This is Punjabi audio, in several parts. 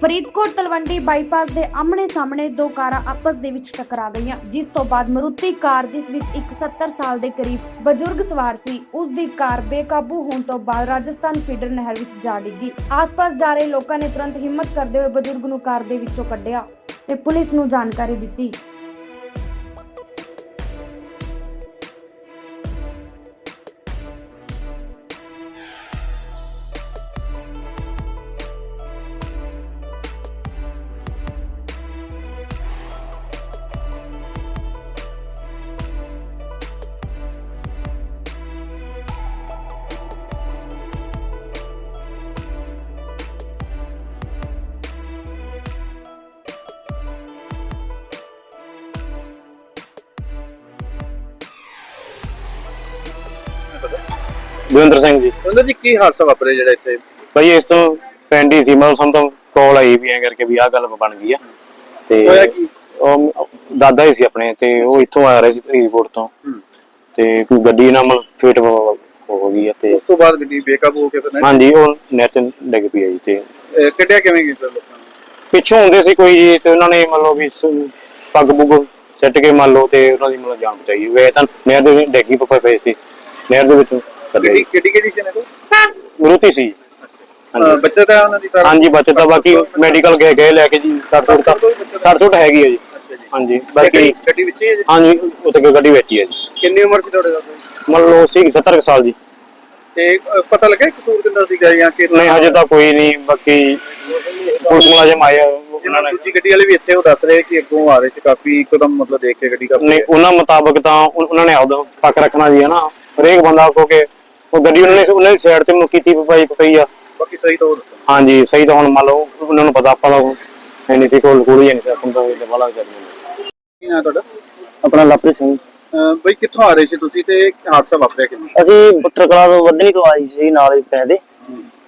ਫਰੀਦਕੋਟ ਤਲਵੰਡੀ ਬਾਈਪਾਸ ਦੇ ਆਹਮਣੇ ਸਾਹਮਣੇ ਦੋ ਕਾਰਾਂ ਆਪਸ ਦੇ ਵਿੱਚ ਟਕਰਾ ਗਈਆਂ, ਜਿਸ ਤੋਂ ਬਾਅਦ ਮਰੂਤੀ ਕਾਰ ਜਿਸ ਵਿੱਚ ਇੱਕ 70 ਸਾਲ ਦੇ ਕਰੀਬ ਬਜ਼ੁਰਗ ਸਵਾਰ ਸੀ, ਉਸ ਦੀ ਕਾਰ ਬੇਕਾਬੂ ਹੋਣ ਤੋਂ ਬਾਅਦ ਰਾਜਸਥਾਨ ਫੀਡਰ ਨਹਿਰ ਵਿੱਚ ਜਾ ਡਿੱਗੀ। ਆਸ-ਪਾਸ ਜਾ ਰਹੇ ਲੋਕਾਂ ਨੇ ਤੁਰੰਤ ਹਿੰਮਤ ਕਰਦੇ ਹੋਏ ਬਜ਼ੁਰਗ ਨੂੰ ਕਾਰ ਦੇ ਵਿੱਚੋਂ ਕੱਢਿਆ ਤੇ ਪੁਲਿਸ ਨੂੰ ਜਾਣਕਾਰੀ ਦਿੱਤੀ। ਦਵਿੰਦਰ ਸਿੰਘ ਜੀ। ਉਹਨਾਂ ਜੀ ਕੀ ਹਾਦਸਾ ਵਾਪਰਿਆ ਜਿਹੜਾ ਇੱਥੇ? ਭਾਈ ਇਸ ਤੋਂ ਪਿੰਡ ਹੀ ਸੀ ਮਤਲਬ ਸਾਨੂੰ ਤਾਂ ਕਾਲ ਆਈ ਵੀ ਐ ਕਰਕੇ ਵੀ ਆਹ ਗੱਲ ਬਣ ਗਈ ਆ। ਤੇ ਹੋਇਆ ਕੀ? ਉਹ ਦਾਦਾ ਹੀ ਸੀ ਆਪਣੇ ਤੇ ਉਹ ਇੱਥੋਂ ਆ ਰਹੇ ਸੀ ਫਰੀਦਕੋਟ ਤੋਂ। ਤੇ ਕੋਈ ਗੱਡੀ ਨਾਲ ਮਤਲਬ ਫੇਟ ਹੋ ਗਈ ਆ ਤੇ ਉਸ ਤੋਂ ਬਾਅਦ ਗੱਡੀ ਬੇਕਾਬੂ ਹੋ ਕੇ ਫਿਰ ਹਾਂਜੀ ਉਹ ਨਹਿਰ ਡਿੱਗ ਪਈ ਆ ਜੀ ਤੇ। ਅਹ ਕੱਢਿਆ ਕਿਵੇਂ ਕੀਤਾ ਲੋਕਾਂ ਨੇ? ਪਿੱਛੋਂ ਹੁੰਦੇ ਸੀ ਕੋਈ ਜੀ ਤੇ ਉਹਨਾਂ ਨੇ ਮੰਨ ਲਓ ਵੀ ਸ- ਪੱਗ ਪੁੱਗ ਸੱਟ ਕੇ ਮੰਨ ਲਓ ਤੇ ਉਹਨਾਂ ਦੀ ਮਤਲਬ ਜਾਨ ਬਚਾਈ। ਵੇ ਤਾਂ ਨਹਿਰ ਦੇ ਵਿੱਚ ਡਿੱਗੀ ਪਪੇ ਪਏ ਸੀ। ਨਹਿਰ ਦੇ ਵਿੱਚ ਕਿਹੜੀ ਮਰੂਤੀ ਸੀ ਹਾਂਜੀ। ਬੱਚਾ ਤਾਂ ਉਹਨਾਂ ਦੀ ਸਾਰਾ? ਹਾਂਜੀ ਬਚਤ ਆ ਬਾਕੀ ਮੈਡੀਕਲ ਗਏ ਗਏ ਲੈ ਕੇ ਜੀ 60 ਸੁੱਟ ਤਾਂ 60 ਸੁੱਟ ਹੈਗੀ ਆ ਜੀ। ਹਾਂਜੀ ਬਾਕੀ ਗੱਡੀ ਵਿੱਚ ਹੀ ਹੈ ਜੀ? ਹਾਂਜੀ ਉੱਥੇ ਗੱਡੀ ਵੇਚੀ ਹੈ ਜੀ। ਕਿੰਨੀ ਉਮਰ ਸੀ ਤੁਹਾਡੇ ਦਾ? ਮੰਨ ਲਓ ਸੀ 70 ਕੁ ਸਾਲ ਜੀ। ਤੇ ਪਤਾ ਲੱਗਾ ਕਸੂਰ ਕਿੰਦਾ ਸੀਗਾ ਜਾਂ ਕਿ ਨਹੀਂ ਹਜੇ ਤਾਂ ਕੋਈ ਨਹੀਂ ਬਾਕੀ ਪੁਲਿਸ ਮੁਲਾਜ਼ਮ ਆਏ ਉਹਨਾਂ ਨੇ ਦੂਜੀ ਗੱਡੀ ਵਾਲੇ ਵੀ ਇੱਥੇ ਉਹ ਦੱਸ ਰਹੇ ਕਿ ਅੱਗੋਂ ਆ ਰਹੇ ਸੀ ਕਾਫੀ ਇੱਕਦਮ ਮਤਲਬ ਦੇਖ ਕੇ ਗੱਡੀ ਕਾਫੀ ਨਹੀਂ ਉਹਨਾਂ ਮੁਤਾਬਕ ਤਾਂ ਉਹਨਾਂ ਨੇ ਆਪਦਾ ਪੱਕ ਰੱਖਣਾ ਜੀ ਹੈ ਨਾ। ਹਰੇਕ ਬੰਦਾ ਉਹ ਗੱਡੀ ਉਹਨਾਂ ਨੇ ਉਹਨਾਂ ਦੀ ਸਾਈਡ ਤੇ ਮੁ ਕੀਤੀ ਪਈ ਪਈ ਆ। ਬਾਕੀ ਸਹੀ ਤਾਂ ਉਹ ਦੱਸੋ ਹਾਂਜੀ ਸਹੀ ਤਾਂ ਹੁਣ ਮੰਨ ਲਓ ਉਹਨਾਂ ਨੂੰ ਪਤਾ ਆਪਾਂ ਨੂੰ ਐਨੀ ਸੀ ਕੋਲ ਕੋਲ ਹੀ ਨਹੀਂ ਸੀ ਆਪਾਂ ਨੂੰ ਤਾਂ ਇਹ ਵਾਲਾ ਕਰਨੀ ਕੀ ਨਾਂ ਤੁਹਾਡਾ? ਆਪਣਾ ਲਵਪ੍ਰੀਤ ਸਿੰਘ। ਬਈ ਕਿੱਥੋਂ ਆ ਰਹੇ ਸੀ ਤੁਸੀਂ ਤੇ ਹਾਦਸਾ ਵਾਪਰਿਆ ਕਿਵੇਂ? ਅਸੀਂ ਬੁੱਟਰ ਕਲਾ ਤੋਂ ਵੱਧਣੀ ਤੋਂ ਆਈ ਸੀ ਨਾਲ ਹੀ ਪੈਦੇ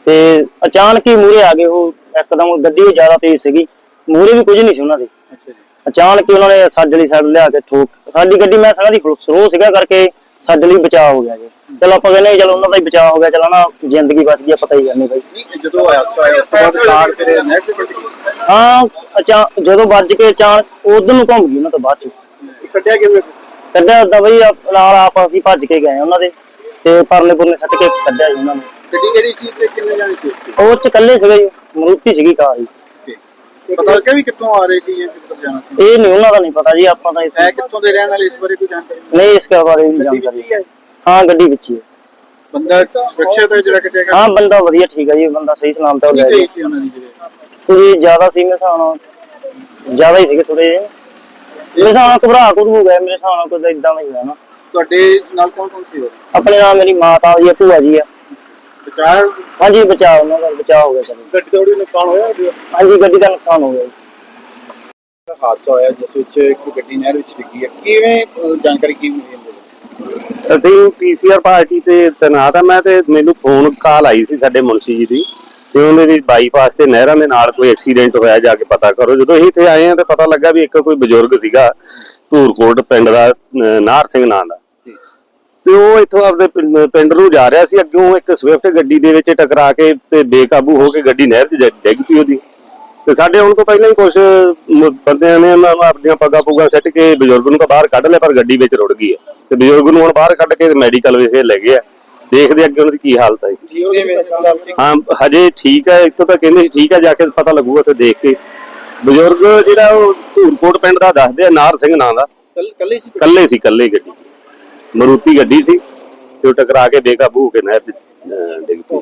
ਤੇ ਅਚਾਨਕ ਹੀ ਮੂਰੇ ਆ ਗਏ ਉਹ ਇੱਕਦਮ ਗੱਡੀ ਵੀ ਜ਼ਿਆਦਾ ਤੇਜ਼ ਸੀਗੀ। ਮੂਰੇ ਵੀ ਕੁਝ ਨਹੀਂ ਸੀ ਉਹਨਾਂ ਦੇ। ਅੱਛਾ ਜੀ। ਅਚਾਨਕ ਹੀ ਉਹਨਾਂ ਨੇ ਸਾਡੇ ਲਈ ਸਾਈਡ ਲਿਆ ਕੇ ਠੋਕ। ਸਾਡੀ ਗੱਡੀ ਮੈਂ ਸੰਗਾ ਦੀ ਸਲੋ ਸੀਗਾ ਕਰਕੇ ਸਾਡੇ ਲਈ ਬਚਾਅ ਹੋ ਗਿਆ ਜੀ। ਚਲੋ ਆਪਾਂ ਕਹਿੰਦੇ ਚਲੋ ਉਹਨਾਂ ਦਾ ਹੀ ਬਚਾਅ ਹੋ ਗਿਆ ਚਲੋ ਨਾ ਜ਼ਿੰਦਗੀ ਬਚ ਗਈ ਪਤਾ ਹੀ ਕਰਨੀ ਬਾਈ ਜਦੋਂ ਹਾਦਸਾ ਆਇਆ ਉਸ ਤੋਂ ਬਾਅਦ ਕਾਰ ਚ ਕੱਢੀ ਹਾਂ ਅਚਾ ਜਦੋਂ ਵੱਜ ਕੇ ਅਚਾਨਕ ਉਧਰ ਨੂੰ ਘੁੰਮ ਗਈ ਉਹਨਾਂ ਤੋਂ ਬਾਅਦ ਚ। ਕੱਢਿਆ ਕਿਵੇਂ? ਕੱਢਿਆ ਓਦਾਂ ਬਈ ਆਪ- ਨਾਲ ਆਪ ਅਸੀਂ ਭੱਜ ਕੇ ਗਏ ਉਹਨਾਂ ਦੇ ਤੇ ਪਰਲੇ ਪੁਰਲੇ ਸੱਟ ਕੇ ਕੱਢਿਆ ਜੀ ਉਹਨਾਂ ਨੂੰ। ਗੱਡੀ ਕਿਹੜੀ ਸੀ ਤੇ ਕਿੰਨੇ ਜਾਣੇ ਸੀ? ਉਹ ਚ ਇਕੱਲੇ ਸੀਗੇ ਮਰੂਤੀ ਸੀਗੀ ਕਾਰ ਜੀ ਪਤਾ ਲੱਗਿਆ ਵੀ ਕਿੱਥੋਂ ਆ ਰਹੇ ਸੀ ਜਾਂ ਕਿੱਧਰ ਜਾਣਾ ਸੀ? ਇਹ ਨਹੀਂ ਉਹਨਾਂ ਦਾ ਨਹੀਂ ਪਤਾ ਜੀ ਆਪਾਂ ਤਾਂ ਹੈ ਇਸ- ਕਿੱਥੋਂ ਦੇ ਰਹਿਣ ਵਾਲੇ ਇਸ ਬਾਰੇ ਕੋਈ ਜਾਣਕਾਰੀ? ਨਹੀਂ? ਨਹੀਂ ਇਸ ਬਾਰੇ ਵੀ ਗੱਡੀ ਵਿੱਚ ਜਾਣਕਾਰੀ ਹੀ ਹੈ? ਹਾਂ ਗੱਡੀ ਵਿੱਚ ਹੀ ਹੈ। ਬੰਦਾ ਸੁਰੱਖਿਅਤ ਹੈ ਜਿਹੜਾ ਕੱਢਿਆ ਗਿਆ ਹਾਂ ਬੰਦਾ ਵਧੀਆ ਠੀਕ ਹੈ ਜੀ ਬੰਦਾ ਸਹੀ ਸਲਾਮਤ ਹੈ ਸੀ ਉਹਨਾਂ ਦੀ ਜਿਹੜੇ? ਕੋਈ ਜ਼ਿਆਦਾ ਸੀ ਮੇਰੇ ਹਿਸਾਬ ਨਾਲ। ਜ਼ਿਆਦਾ ਹੀ ਸੀਗੇ ਥੋੜੇ ਜਿਹੇ। ਮੇਰੇ ਹਿਸਾਬ ਨਾਲ ਘਬਰਾ ਕੁਝ ਹੋ ਗਿਆ ਮੇਰੇ ਹਿਸਾਬ ਨਾਲ ਕੋਈ ਇਦਾਂ ਦਾ ਹੀ ਹੋਇਆ ਨਾ। ਤੁਹਾਡੇ ਨਾਲ ਕੌਣ ਕੌਣ ਸੀ ਹੋਰ ਆਪਣੇ ਨਾਲ ਮੇਰੀ ਮਾਤਾ ਜੀ ਆ, ਭੂਆ ਜੀ ਆ। ਵਿਚਾਰ ਹਾਂਜੀ ਬਚਾਅ ਉਹਨਾਂ ਦਾ ਬਚਾਅ ਹੋ ਗਿਆ ਸਭ ਗੱਡੀ ਥੋੜੀ ਨੁਕਸਾਨ ਹੋਇਆ ਹਾਂਜੀ ਗੱਡੀ ਦਾ ਨੁਕਸਾਨ ਹੋ ਗਿਆ ਜੀ। ਹਾਦਸਾ ਹੋਇਆ ਜਿਸ ਵਿੱਚ ਇੱਕ ਗੱਡੀ ਨਹਿਰ ਵਿੱਚ ਡਿੱਗੀ ਹੈ। ਕਿਵੇਂ ਅਹ, ਜਾਣਕਾਰੀ ਕੀ ਮਿਲੀ ਇਹਦੇ ਵਿੱਚ ਅਸੀਂ ਪੀਸੀਆਰ ਪਾਰਟੀ ਤੇ ਤੈਨਾਤ ਆ। ਮੈਂ ਤੇ ਮੈਨੂੰ ਫੋਨ ਕਾਲ ਆਈ ਸੀ ਸਾਡੇ ਮੁਨਸ਼ੀ ਜੀ ਦੀ। ਤੇ ਉਹਨੇ ਵੀ ਬਾਈਪਾਸ ਤੇ ਨਹਿਰਾਂ ਦੇ ਨਾਲ ਕੋਈ ਐਕਸੀਡੈਂਟ ਹੋਇਆ ਜਾ ਕੇ ਪਤਾ ਕਰੋ। ਜਦੋਂ ਅਸੀਂ ਇੱਥੇ ਆਏ ਆ ਤੇ ਪਤਾ ਲੱਗਾ ਵੀ ਇੱਕ ਕੋਈ ਬਜ਼ੁਰਗ ਸੀਗਾ। ਧੂਰਕੋਟ ਪਿੰਡ ਦਾ ਅਹ, ਨਾਹਰ ਸਿੰਘ ਨਾਂ ਦਾ। ਤੇ ਉਹ ਇੱਥੋਂ ਆਪਦੇ ਪਿੰਡ ਪਿੰਡ ਨੂੰ ਜਾ ਰਿਹਾ ਸੀ ਅੱਗੋਂ ਇੱਕ ਸਵਿਫਟ ਗੱਡੀ ਦੇ ਵਿੱਚ ਟਕਰਾ ਕੇ ਤੇ ਬੇਕਾਬੂ ਹੋ ਕੇ ਗੱਡੀ ਨਹਿਰ 'ਚ ਡਿੱਗ- ਡਿੱਗ ਪਈ ਉਹਦੀ। ਤੇ ਸਾਡੇ ਆਉਣ ਤੋਂ ਪਹਿਲਾਂ ਹੀ ਕੁਝ ਬੰਦਿਆਂ ਨੇ ਉਹਨਾਂ ਨੂੰ ਆਪਣੀਆਂ ਪੱਗਾਂ ਪੁੱਗਾਂ ਸੱਟ ਕੇ ਬਜ਼ੁਰਗ ਨੂੰ ਤਾਂ ਬਾਹਰ ਕੱਢ ਲਿਆ ਪਰ ਗੱਡੀ ਵਿੱਚ ਰੁੜ ਗਈ ਹੈ। ਤੇ ਬਜ਼ੁਰਗ ਨੂੰ ਹੁਣ ਬਾਹਰ ਕੱਢ ਕੇ ਮੈਡੀਕਲ ਵਿਖੇ ਲੈ ਗਏ ਆ। ਦੇਖਦੇ ਅੱਗੇ ਉਹਨਾਂ ਦੀ ਕੀ ਹਾਲਤ ਹੈ ਹਾਂ ਹਜੇ ਠੀਕ ਹੈ ਇੱਥੋਂ ਤਾਂ ਕਹਿੰਦੇ ਸੀ ਠੀਕ ਹੈ ਜਾ ਕੇ ਪਤਾ ਲੱਗੂਗਾ ਤੇ ਦੇਖ ਕੇ। ਬਜ਼ੁਰਗ ਜਿਹੜਾ ਉਹ ਧੂਰਕੋਟ ਪਿੰਡ ਦਾ ਦੱਸਦੇ ਆ ਨਾਰ ਸਿੰਘ ਨਾਂ ਦਾ। ਕੱਲੇ ਸੀ? ਕੱਲੇ ਸੀ ਕੱਲੇ ਗੱਡੀ 'ਚ। ਮਰੂਤੀ ਗੱਡੀ ਸੀ ਤੇ ਉਹ ਟਕਰਾ ਕੇ ਬੇਕਾਬੂ ਹੋ ਕੇ ਨਹਿਰ 'ਚ ਡਿੱਗ ਪਈ।